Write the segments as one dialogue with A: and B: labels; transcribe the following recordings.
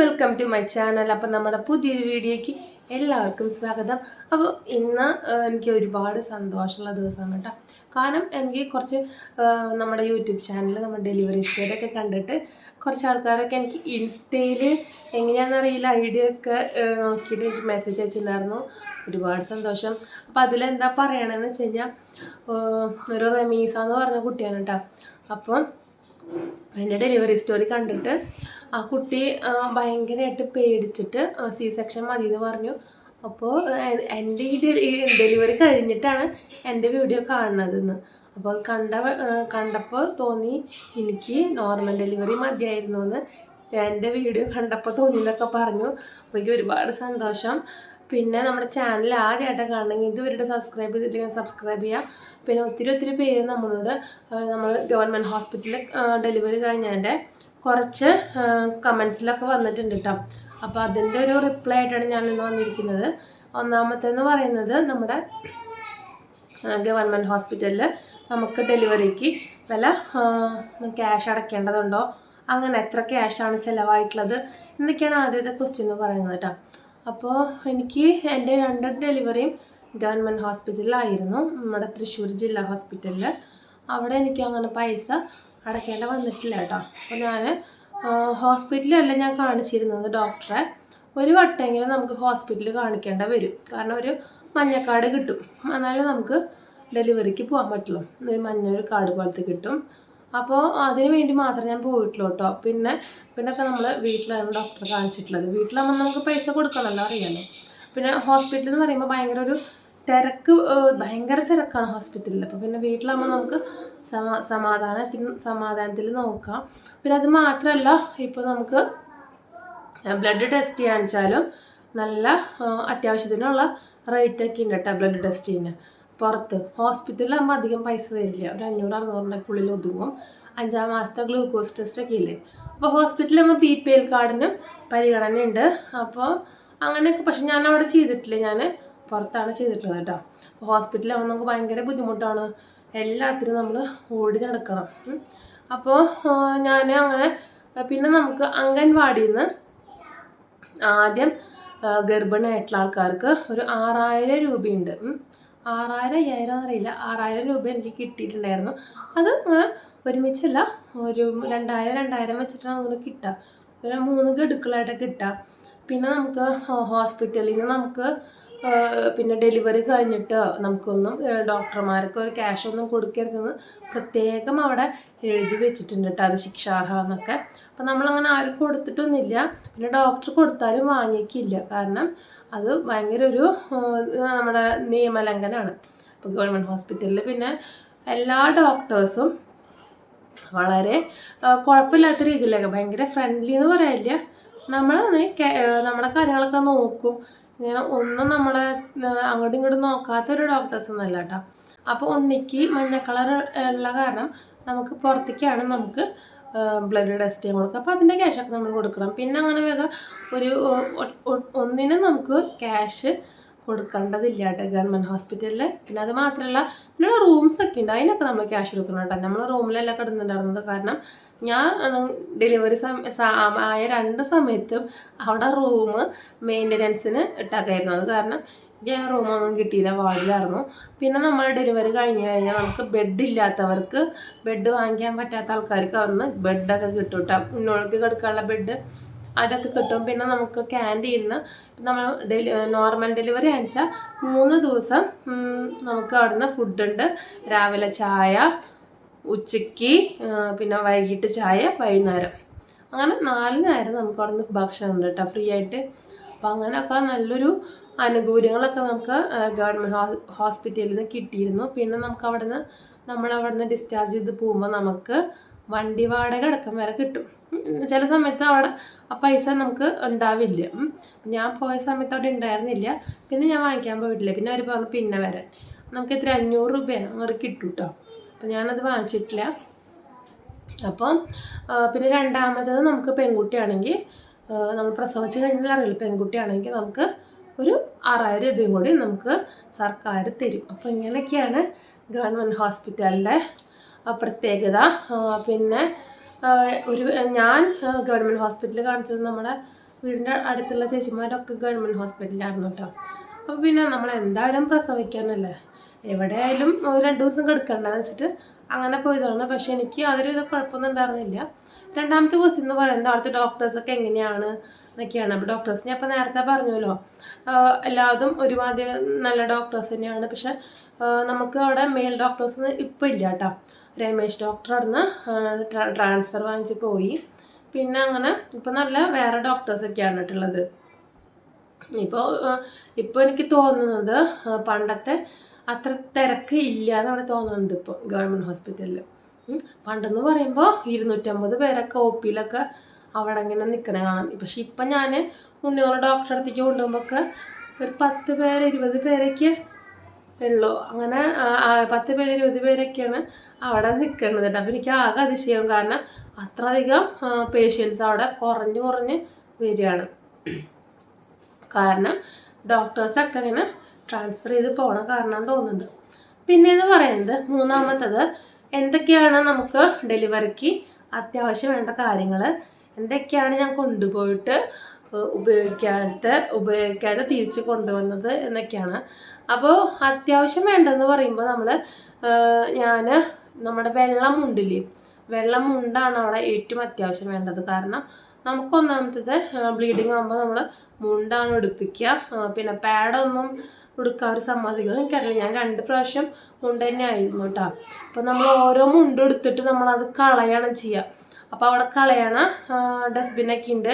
A: Welcome to my channel. അപ്പം നമ്മുടെ പുതിയൊരു വീഡിയോയ്ക്ക് എല്ലാവർക്കും സ്വാഗതം. അപ്പോൾ ഇന്ന് എനിക്ക് ഒരുപാട് സന്തോഷമുള്ള ദിവസമാണ് കേട്ടോ. കാരണം എനിക്ക് കുറച്ച് നമ്മുടെ യൂട്യൂബ് ചാനൽ നമ്മുടെ ഡെലിവറി സ്റ്റേറ്റൊക്കെ കണ്ടിട്ട് കുറച്ച് ആൾക്കാരൊക്കെ എനിക്ക് ഇൻസ്റ്റയിൽ എങ്ങനെയാണെന്നറിയില്ല ഐഡിയ ഒക്കെ നോക്കിയിട്ട് എനിക്ക് മെസ്സേജ് അയച്ചിട്ടുണ്ടായിരുന്നു. ഒരുപാട് സന്തോഷം. അപ്പോൾ അതിലെന്താ പറയണമെന്ന് വെച്ച് കഴിഞ്ഞാൽ ഒരു റമീസ എന്ന് പറഞ്ഞ കുട്ടിയാണ് കേട്ടോ. അപ്പം എന്റെ ഡെലിവറി സ്റ്റോറി കണ്ടിട്ട് ആ കുട്ടി ഭയങ്കരമായിട്ട് പേടിച്ചിട്ട് സി സെക്ഷൻ മതി എന്ന് പറഞ്ഞു അപ്പോൾ എന്റെ ഈ ഡെലിവറി കഴിഞ്ഞിട്ടാണ് എന്റെ വീഡിയോ കാണുന്നതെന്ന്. അപ്പോൾ കണ്ട കണ്ടപ്പോൾ തോന്നി എനിക്ക് നോർമൽ ഡെലിവറി മതിയായിരുന്നു എന്ന് എന്റെ വീഡിയോ കണ്ടപ്പോൾ തോന്നി എന്നൊക്കെ പറഞ്ഞു എനിക്ക് ഒരുപാട് സന്തോഷം. പിന്നെ നമ്മുടെ ചാനൽ ആദ്യമായിട്ട് കാണണമെങ്കിൽ ഇതുവരെ സബ്സ്ക്രൈബ് ചെയ്തിട്ടില്ലെങ്കിൽ സബ്സ്ക്രൈബ് ചെയ്യാം. പിന്നെ ഒത്തിരി ഒത്തിരി പേര് നമ്മളോട് നമ്മൾ ഗവൺമെന്റ് ഹോസ്പിറ്റലിൽ ഡെലിവറി കഴിഞ്ഞതിന്റെ കുറച്ച് കമൻസിലൊക്കെ വന്നിട്ടുണ്ട് കേട്ടോ അപ്പോൾ അതിന്റെ ഒരു റിപ്ലൈ ആയിട്ടാണ് ഞാൻ ഇന്ന് വന്നിരിക്കുന്നത്. ഒന്നാമത്തെന്ന് പറയുന്നത് നമ്മുടെ ഗവൺമെന്റ് ഹോസ്പിറ്റലിൽ നമുക്ക് ഡെലിവറിക്ക് വില ക്യാഷ് അടയ്ക്കേണ്ടതുണ്ടോ? അങ്ങനെ എത്ര ക്യാഷാണ് ചിലവായിട്ടുള്ളത്? എന്നൊക്കെയാണ് ആദ്യത്തെ ക്വസ്റ്റ്യൻ എന്ന് പറയുന്നത് കേട്ടോ അപ്പോൾ എനിക്ക് എന്റെ രണ്ട് ഡെലിവറിയും ഗവൺമെന്റ് ഹോസ്പിറ്റലിലായിരുന്നു നമ്മുടെ തൃശ്ശൂർ ജില്ലാ ഹോസ്പിറ്റലിൽ അവിടെ എനിക്ക് അങ്ങനെ പൈസ അടയ്ക്കേണ്ട വന്നിട്ടില്ല കേട്ടോ. അപ്പോൾ ഞാൻ ഹോസ്പിറ്റലല്ല ഞാൻ കാണിച്ചിരുന്നത് ഡോക്ടറെ. ഒരു വട്ടമെങ്കിലും നമുക്ക് ഹോസ്പിറ്റലിൽ കാണിക്കേണ്ട വരും. കാരണം ഒരു മഞ്ഞക്കാട് കിട്ടും. എന്നാലേ നമുക്ക് ഡെലിവറിക്ക് പോകാൻ പറ്റുള്ളൂ. ഒരു മഞ്ഞ ഒരു കാർഡ് പോലത്തെ കിട്ടും. അപ്പോൾ അതിന് വേണ്ടി മാത്രമേ ഞാൻ പോയിട്ടുള്ളൂ കേട്ടോ. പിന്നെ പിന്നൊക്കെ നമ്മൾ വീട്ടിലാണ് ഡോക്ടറെ കാണിച്ചിട്ടുള്ളത്. വീട്ടിലാകുമ്പോൾ നമുക്ക് പൈസ കൊടുക്കണമല്ലോ അറിയാമല്ലോ പിന്നെ ഹോസ്പിറ്റൽ എന്ന് പറയുമ്പോൾ ഭയങ്കര ഒരു തിരക്ക് ഭയങ്കര തിരക്കാണ് ഹോസ്പിറ്റലിൽ അപ്പോൾ പിന്നെ വീട്ടിലാകുമ്പോൾ നമുക്ക് സമാ സമാധാനത്തിൽ സമാധാനത്തിൽ നോക്കാം. പിന്നെ അത് മാത്രമല്ല ഇപ്പോൾ നമുക്ക് ബ്ലഡ് ടെസ്റ്റ് ചെയ്യാൻ വെച്ചാലും നല്ല അത്യാവശ്യത്തിനുള്ള റേറ്റ് ഒക്കെ ഉണ്ട് കേട്ടോ ബ്ലഡ് ടെസ്റ്റ് ചെയ്യുന്ന പുറത്ത് ഹോസ്പിറ്റലിലാകുമ്പോൾ അധികം പൈസ വരില്ല. ഒരു അഞ്ഞൂറ് അറുന്നൂറിന്റെ ഉള്ളിൽ ഒതുങ്ങും. അഞ്ചാം മാസത്തെ ഗ്ലൂക്കോസ് ടെസ്റ്റ് ഒക്കെ ഇല്ലേ? അപ്പോൾ ഹോസ്പിറ്റലിലാകുമ്പോൾ ബി പി എൽ കാർഡിനും പരിഗണനയുണ്ട്. അപ്പോൾ അങ്ങനെയൊക്കെ പക്ഷെ ഞാൻ അവിടെ ചെയ്തിട്ടില്ല. ഞാൻ പുറത്താണ് ചെയ്തിട്ടുള്ളത് കേട്ടോ. അപ്പോൾ ഹോസ്പിറ്റലാകുമ്പോൾ നമുക്ക് ഭയങ്കര ബുദ്ധിമുട്ടാണ്. എല്ലാത്തിനും നമ്മൾ ഓടി നടക്കണം. അപ്പോൾ ഞാൻ അങ്ങനെ പിന്നെ നമുക്ക് അംഗൻവാടിയിൽ നിന്ന് ആദ്യം ഗർഭിണിയായിട്ടുള്ള ആൾക്കാർക്ക് ഒരു ആറായിരം രൂപയുണ്ട്. ആറായിരം അയ്യായിരം എന്നറിയില്ല. ആറായിരം രൂപ എനിക്ക് കിട്ടിയിട്ടുണ്ടായിരുന്നു. അത് അങ്ങനെ ഒരുമിച്ചല്ല ഒരു രണ്ടായിരം രണ്ടായിരം വെച്ചിട്ടാണ് അങ്ങനെ കിട്ടുക. ഒരു മൂന്ന് ഗഡുക്കളായിട്ട് കിട്ടുക. പിന്നെ നമുക്ക് ഹോസ്പിറ്റലിൽ നിന്ന് നമുക്ക് പിന്നെ ഡെലിവറി കഴിഞ്ഞിട്ട് നമുക്കൊന്നും ഡോക്ടർമാർക്ക് ഒരു ക്യാഷ് ഒന്നും കൊടുക്കരുതെന്ന് പ്രത്യേകം അവിടെ എഴുതി വെച്ചിട്ടുണ്ട് കേട്ടോ അത് ശിക്ഷാർഹമെന്നൊക്കെ. അപ്പം നമ്മളങ്ങനെ ആരും കൊടുത്തിട്ടൊന്നുമില്ല. പിന്നെ ഡോക്ടർ കൊടുത്താലും വാങ്ങിക്കില്ല. കാരണം അത് ഭയങ്കര ഒരു നമ്മുടെ നിയമലംഘനമാണ് ഇപ്പോൾ ഗവൺമെന്റ് ഹോസ്പിറ്റലിൽ പിന്നെ എല്ലാ ഡോക്ടേഴ്സും വളരെ കുഴപ്പമില്ലാത്ത രീതിയിലൊക്കെ ഭയങ്കര ഫ്രണ്ട്ലി എന്ന് പറയാനില്ല. നമ്മൾ നമ്മുടെ കാര്യങ്ങളൊക്കെ നോക്കും. ഇങ്ങനെ ഒന്നും നമ്മളെ അങ്ങോട്ടും ഇങ്ങോട്ടും നോക്കാത്തൊരു ഡോക്ടേഴ്സ് ഒന്നുമല്ല കേട്ടോ അപ്പോൾ ഉണ്ണിക്ക് മഞ്ഞ കളർ ഉള്ള കാരണം നമുക്ക് പുറത്തേക്കാണ് നമുക്ക് ബ്ലഡ് ടെസ്റ്റ് ചെയ്യാൻ കൊടുക്കുക. അപ്പോൾ അതിന്റെ ക്യാഷൊക്കെ നമ്മൾ കൊടുക്കണം. പിന്നെ അങ്ങനെ വേഗം ഒരു ഒന്നിനും നമുക്ക് ക്യാഷ് കൊടുക്കേണ്ടതില്ല കേട്ടോ ഗവൺമെന്റ് ഹോസ്പിറ്റലിൽ പിന്നെ അത് മാത്രമല്ല പിന്നെ റൂംസ് ഒക്കെ ഉണ്ട്. അതിനൊക്കെ നമ്മൾ ക്യാഷ് കൊടുക്കണം കേട്ടോ. നമ്മൾ റൂമിലല്ല കിടന്നിട്ടുണ്ടായിരുന്നത്. കാരണം ഞാൻ ഡെലിവറി ആയ രണ്ട് സമയത്തും അവിടെ റൂം മെയിന്റനൻസിന് ഇട്ടാക്കായിരുന്നു. അത് കാരണം ഞാൻ റൂമൊന്നും കിട്ടിയില്ല വാർഡിലായിരുന്നു പിന്നെ നമ്മൾ ഡെലിവറി കഴിഞ്ഞ് കഴിഞ്ഞാൽ നമുക്ക് ബെഡ് ഇല്ലാത്തവർക്ക് ബെഡ് വാങ്ങിക്കാൻ പറ്റാത്ത ആൾക്കാർക്ക് അവിടുന്ന് ബെഡൊക്കെ കിട്ടും കേട്ടോ. ഉന്നോളത്തിൽ കിടക്കാനുള്ള ബെഡ് അതൊക്കെ കിട്ടും. പിന്നെ നമുക്ക് ക്യാന്റീനിൽ നിന്ന് നമ്മൾ ഡെലി നോർമൽ ഡെലിവറി അയച്ചാൽ മൂന്ന് ദിവസം നമുക്ക് അവിടുന്ന് ഫുഡുണ്ട് രാവിലെ ചായ ഉച്ചയ്ക്ക് പിന്നെ വൈകിട്ട് ചായ വൈകുന്നേരം. അങ്ങനെ നാല് നേരം നമുക്ക് അവിടുന്ന് ഭക്ഷണം ഉണ്ട് കേട്ടോ ഫ്രീ ആയിട്ട്. അപ്പോൾ അങ്ങനെയൊക്കെ നല്ലൊരു അനുകൂല്യങ്ങളൊക്കെ നമുക്ക് ഗവൺമെന്റ് ഹോസ്പിറ്റലിൽ നിന്ന് കിട്ടിയിരുന്നു. പിന്നെ നമുക്ക് അവിടുന്ന് നമ്മൾ അവിടുന്ന് ഡിസ്ചാർജ് ചെയ്ത് പോകുമ്പോൾ നമുക്ക് വണ്ടി വാടക അടക്കം വരെ കിട്ടും. ചില സമയത്ത് അവിടെ ആ പൈസ നമുക്ക് ഉണ്ടാവില്ല. ഞാൻ പോയ സമയത്ത് അവിടെ ഉണ്ടായിരുന്നില്ല. പിന്നെ ഞാൻ വാങ്ങിക്കാൻ പോയിട്ടില്ല. പിന്നെ അവർ പറഞ്ഞു പിന്നെ വരാൻ. നമുക്ക് ഇത്ര അഞ്ഞൂറ് രൂപ അങ്ങോട്ട് കിട്ടും കേട്ടോ അപ്പം ഞാനത് വാങ്ങിച്ചിട്ടില്ല. അപ്പം പിന്നെ രണ്ടാമത്തത് നമുക്ക് പെൺകുട്ടിയാണെങ്കിൽ നമ്മൾ പ്രസവിച്ച് കഴിഞ്ഞാൽ അറിയില്ല പെൺകുട്ടിയാണെങ്കിൽ നമുക്ക് ഒരു ആറായിരം രൂപയും കൂടി നമുക്ക് സർക്കാർ തരും. അപ്പോൾ ഇങ്ങനെയൊക്കെയാണ് ഗവൺമെന്റ് ഹോസ്പിറ്റലിന്റെ പ്രത്യേകത. പിന്നെ ഒരു ഞാൻ ഗവൺമെന്റ് ഹോസ്പിറ്റലിൽ കാണിച്ചത് നമ്മുടെ വീടിന്റെ അടുത്തുള്ള ചേച്ചിമാരൊക്കെ ഗവൺമെന്റ് ഹോസ്പിറ്റലിലായിരുന്നു കേട്ടോ. അപ്പോൾ പിന്നെ നമ്മൾ എന്തായാലും പ്രസവിക്കാനല്ലേ? എവിടെയായാലും ഒരു രണ്ട് ദിവസം കിടക്കണ്ടെന്ന് വെച്ചിട്ട് അങ്ങനെ പോയതാണ്. പക്ഷേ എനിക്ക് അതൊരു വിധ കുഴപ്പമൊന്നും ഉണ്ടായിരുന്നില്ല. രണ്ടാമത്തെ ക്വസ്റ്റ്യൻ എന്ന് പറയുന്നത് അവിടുത്തെ ഡോക്ടേഴ്സൊക്കെ എങ്ങനെയാണ് എന്നൊക്കെയാണ്. അപ്പോൾ ഡോക്ടേഴ്സ് ഞാൻ ഇപ്പോൾ നേരത്തെ പറഞ്ഞല്ലോ എല്ലാതും ഒരുമാതിരി നല്ല ഡോക്ടേഴ്സ് തന്നെയാണ്. പക്ഷെ നമുക്ക് അവിടെ മെയിൽ ഡോക്ടേഴ്സ് ഒന്നും ഇപ്പോൾ ഇല്ല കേട്ടോ. രമേശ് ഡോക്ടർ അവിടുന്ന് ട്രാൻസ്ഫർ വാങ്ങിച്ച് പോയി. പിന്നെ അങ്ങനെ ഇപ്പം നല്ല വേറെ ഡോക്ടേഴ്സൊക്കെയാണ് കേട്ടുള്ളത് ഇപ്പോൾ ഇപ്പോൾ എനിക്ക് തോന്നുന്നത് പണ്ടത്തെ അത്ര തിരക്ക് ഇല്ല എന്നാണ് തോന്നുന്നത് ഇപ്പോൾ ഗവൺമെന്റ് ഹോസ്പിറ്റലിൽ പണ്ടെന്ന് പറയുമ്പോൾ ഇരുന്നൂറ്റമ്പത് പേരൊക്കെ ഒ പിയിലൊക്കെ അവിടെ ഇങ്ങനെ നിൽക്കണ കാണാം. പക്ഷെ ഇപ്പം ഞാൻ ഉണ്ണിയോളെ ഡോക്ടറെ അടുത്തേക്ക് കൊണ്ടുപോകുമ്പോൾ ഒരു പത്ത് പേര് ഇരുപത് പേരൊക്കെ ഉള്ളൂ. അങ്ങനെ പത്ത് പേര് ഇരുപത് പേരൊക്കെയാണ് അവിടെ നിൽക്കുന്നത് കേട്ടോ. അപ്പോൾ എനിക്ക് ആകെ അതിശയം കാരണം അത്രയധികം പേഷ്യൻസ് അവിടെ കുറഞ്ഞ് കുറഞ്ഞ് വരികയാണ്. കാരണം ഡോക്ടേഴ്സൊക്കെ ഇങ്ങനെ ട്രാൻസ്ഫർ ചെയ്ത് പോകണം കാരണം തോന്നുന്നുണ്ട് പിന്നെ എന്ന് പറയുന്നത് മൂന്നാമത്തത് എന്തൊക്കെയാണ് നമുക്ക് ഡെലിവറിക്ക് അത്യാവശ്യം വേണ്ട കാര്യങ്ങൾ എന്തൊക്കെയാണ് ഞാൻ കൊണ്ടുപോയിട്ട് ഉപയോഗിക്കാത്ത ഉപയോഗിക്കാതെ തിരിച്ച് കൊണ്ടുവന്നത് എന്നൊക്കെയാണ്. അപ്പോൾ അത്യാവശ്യം വേണ്ടതെന്ന് പറയുമ്പോൾ നമ്മൾ ഞാൻ നമ്മുടെ വെള്ളം മുണ്ടില്ലേ വെള്ളം മുണ്ടാണ് അവിടെ ഏറ്റവും അത്യാവശ്യം വേണ്ടത്. കാരണം നമുക്ക് ഒന്നാമത്തത് ബ്ലീഡിങ് ആകുമ്പോൾ നമ്മൾ മുണ്ടാണ് ഉടുപ്പിക്കുക പിന്നെ പാഡൊന്നും ഉടുക്കാൻ ഒരു സമ്മതിക്കുന്നു എനിക്കറിയില്ല. ഞാൻ രണ്ട് പ്രാവശ്യം മുണ്ട് തന്നെ ആയിരുന്നു കേട്ടോ. അപ്പോൾ നമ്മൾ ഓരോ മുണ്ട് എടുത്തിട്ട് നമ്മളത് കളയാണ് ചെയ്യുക. അപ്പോൾ അവിടെ കളയണ ഡസ്റ്റ്ബിനൊക്കെ ഉണ്ട്.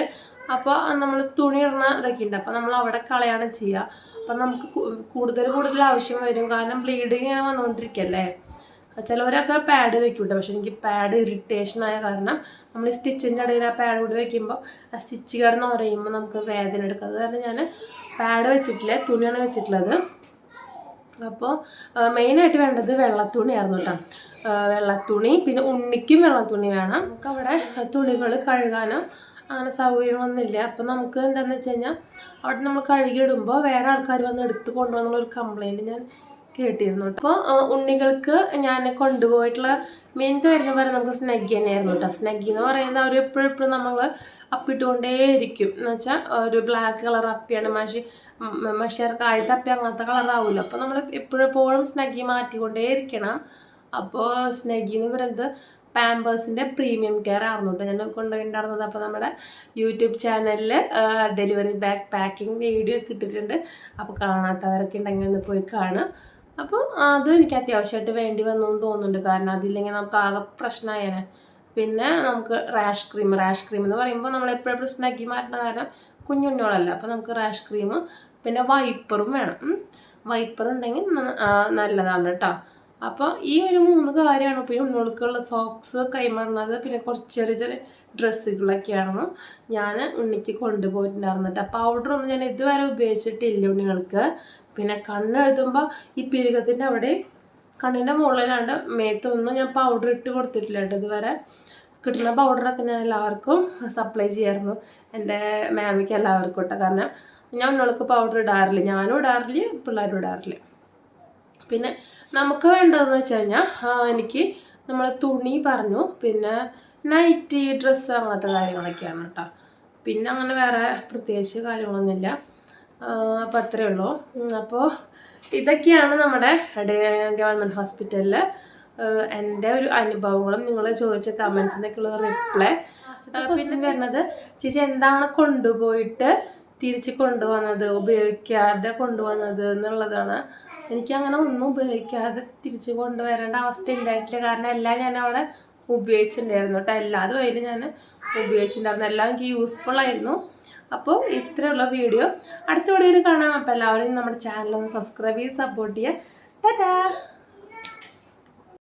A: അപ്പോൾ നമ്മൾ തുണി ഇടുന്ന ഇതൊക്കെ ഉണ്ട്. അപ്പോൾ നമ്മൾ അവിടെ കളയാണ് ചെയ്യുക അപ്പം നമുക്ക് കൂടുതൽ കൂടുതൽ ആവശ്യം വരും. കാരണം ബ്ലീഡിങ് ഇങ്ങനെ വന്നുകൊണ്ടിരിക്കല്ലേ ചിലവരൊക്കെ പാഡ് വെക്കൂട്ടോ. പക്ഷെ എനിക്ക് പാഡ് ഇറിറ്റേഷൻ ആയ കാരണം നമ്മൾ സ്റ്റിച്ചിന്റെ ഇടയിൽ ആ പാഡ് കൂടി വെക്കുമ്പോൾ ആ സ്റ്റിച്ച് കിടന്ന് ഉറയുമ്പോൾ നമുക്ക് വേദന എടുക്കും. അത് കാരണം ഞാൻ പാഡ് വെച്ചിട്ടില്ല തുണിയാണ് വെച്ചിട്ടുള്ളത്. അപ്പോൾ മെയിനായിട്ട് വേണ്ടത് വെള്ളത്തുണിയായിരുന്നു കേട്ടോ. വെള്ളത്തുണി പിന്നെ ഉണ്ണിക്കും വെള്ളത്തുണി വേണം. നമുക്ക് അവിടെ തുണികൾ കഴുകാനോ അങ്ങനെ സൗകര്യങ്ങളൊന്നുമില്ല അപ്പോൾ നമുക്ക് എന്താണെന്ന് വെച്ച് കഴിഞ്ഞാൽ അവിടെ നമ്മൾ കഴുകിയിടുമ്പോൾ വേറെ ആൾക്കാർ വന്ന് എടുത്ത് കൊണ്ടുപോകുന്നുള്ള ഒരു കംപ്ലൈന്റ് ഞാൻ കേട്ടിരുന്നു കേട്ടോ. അപ്പോൾ ഉണ്ണികൾക്ക് ഞാൻ കൊണ്ടുപോയിട്ടുള്ള മെയിൻ കാര്യം എന്ന് പറയുന്നത് നമുക്ക് സ്നഗ്ഗി തന്നെയായിരുന്നു കേട്ടോ. സ്നഗ്ഗി എന്ന് പറയുന്നത് അവർ എപ്പോഴും എപ്പോഴും നമ്മൾ അപ്പിട്ടുകൊണ്ടേയിരിക്കും എന്ന് വെച്ചാൽ ഒരു ബ്ലാക്ക് കളർ അപ്പിയാണ് മഷി മഷിയർക്ക് ആദ്യത്തെ അപ്പി അങ്ങനത്തെ കളറാവില്ല അപ്പോൾ നമ്മൾ എപ്പോഴും എപ്പോഴും സ്നഗ്ഗി മാറ്റിക്കൊണ്ടേയിരിക്കണം. അപ്പോൾ സ്നഗ്ഗി എന്ന് പറയുന്നത് പാമ്പേഴ്സിന്റെ പ്രീമിയം കെയർ ആയിരുന്നു കേട്ടോ ഞാൻ കൊണ്ടുപോയിട്ടുണ്ടായിരുന്നത് അപ്പോൾ നമ്മുടെ യൂട്യൂബ് ചാനലിൽ ഡെലിവറി ബാക്ക് പാക്കിംഗ് വീഡിയോ ഒക്കെ ഇട്ടിട്ടുണ്ട്. അപ്പോൾ കാണാത്തവരൊക്കെ ഉണ്ടെങ്കിൽ ഒന്ന് പോയി കാണുക. അപ്പോൾ അത് എനിക്ക് അത്യാവശ്യമായിട്ട് വേണ്ടി വന്നു എന്ന് തോന്നുന്നുണ്ട്. കാരണം അതില്ലെങ്കിൽ നമുക്ക് ആകെ പ്രശ്നമായേനെ. പിന്നെ നമുക്ക് റാഷ് ക്രീം റാഷ് ക്രീം എന്ന് പറയുമ്പോൾ നമ്മൾ എപ്പോഴും പ്രശ്നമാക്കി മാറ്റുന്ന കാരണം കുഞ്ഞുണ്ണോളല്ല അപ്പോൾ നമുക്ക് റാഷ് ക്രീം പിന്നെ വൈപ്പറും വേണം. വൈപ്പർ ഉണ്ടെങ്കിൽ നല്ലതാണ് കേട്ടോ. അപ്പോൾ ഈ ഒരു മൂന്ന് കാര്യമാണ് പിന്നെ ഉണ്ണുകൾക്കുള്ള സോക്സ് കൈമാറുന്നത്. പിന്നെ കുറച്ച് ചെറിയ ചെറിയ ഡ്രസ്സുകളൊക്കെയാണെന്ന് ഞാൻ ഉണ്ണിക്ക് കൊണ്ടുപോയിട്ടുണ്ടായിരുന്നിട്ട് പൗഡർ ഒന്നും ഞാൻ ഇതുവരെ ഉപയോഗിച്ചിട്ടില്ല ഉണ്ണികൾക്ക്. പിന്നെ കണ്ണെഴുതുമ്പോൾ ഈ പിരുകത്തിന്റെ അവിടെ കണ്ണിന്റെ മുകളിലാണ്ട് മേത്തൊന്നും ഞാൻ പൗഡർ ഇട്ട് കൊടുത്തിട്ടില്ല കേട്ടോ ഇതുവരെ. കിട്ടുന്ന പൗഡറൊക്കെ ഞാൻ എല്ലാവർക്കും സപ്ലൈ ചെയ്യായിരുന്നു. എന്റെ മാമിക്ക് എല്ലാവർക്കും കേട്ടോ കാരണം ഞാൻ ഉണ്ണുകൾക്ക് പൗഡർ ഇടാറില്ല. ഞാനും ഇടാറില്ല പിള്ളേരും ഇടാറില്ല. പിന്നെ നമുക്ക് വേണ്ടതെന്ന് വെച്ച് കഴിഞ്ഞാൽ എനിക്ക് നമ്മൾ തുണി പറഞ്ഞു പിന്നെ നൈറ്റി ഡ്രസ്സ് അങ്ങനത്തെ കാര്യങ്ങളൊക്കെയാണ് കേട്ടോ പിന്നെ അങ്ങനെ വേറെ പ്രത്യേകിച്ച് കാര്യങ്ങളൊന്നുമില്ല. അപ്പം അത്രയേ ഉള്ളൂ. അപ്പോൾ ഇതൊക്കെയാണ് നമ്മുടെ ഗവൺമെന്റ് ഹോസ്പിറ്റലിൽ എന്റെ ഒരു അനുഭവങ്ങളും നിങ്ങൾ ചോദിച്ച കമൻസിനൊക്കെ ഉള്ള റിപ്ലൈ പിന്നെ വരുന്നത് ചേച്ചി എന്താണ് കൊണ്ടുപോയിട്ട് തിരിച്ച് കൊണ്ടുവന്നത് ഉപയോഗിക്കാതെ കൊണ്ടുവന്നത് എന്നുള്ളതാണ് എനിക്ക് അങ്ങനെ ഒന്നും ഉപയോഗിക്കാതെ തിരിച്ച് കൊണ്ടുവരേണ്ട അവസ്ഥ ഉണ്ടായിട്ടില്ല. കാരണം എല്ലാം ഞാൻ അവിടെ ഉപയോഗിച്ചിട്ടുണ്ടായിരുന്നു കേട്ടോ. എല്ലാതും അതിൽ ഞാൻ ഉപയോഗിച്ചിട്ടുണ്ടായിരുന്നു. എല്ലാം എനിക്ക് യൂസ്ഫുൾ ആയിരുന്നു. അപ്പോൾ ഇത്രയുള്ള വീഡിയോ അടുത്ത വീഡിയോയിൽ കാണാം. അപ്പോൾ എല്ലാവരും നമ്മുടെ ചാനൽ ഒന്ന് സബ്സ്ക്രൈബ് ചെയ്ത് സപ്പോർട്ട് ചെയ്യുക. ടാറ്റാ!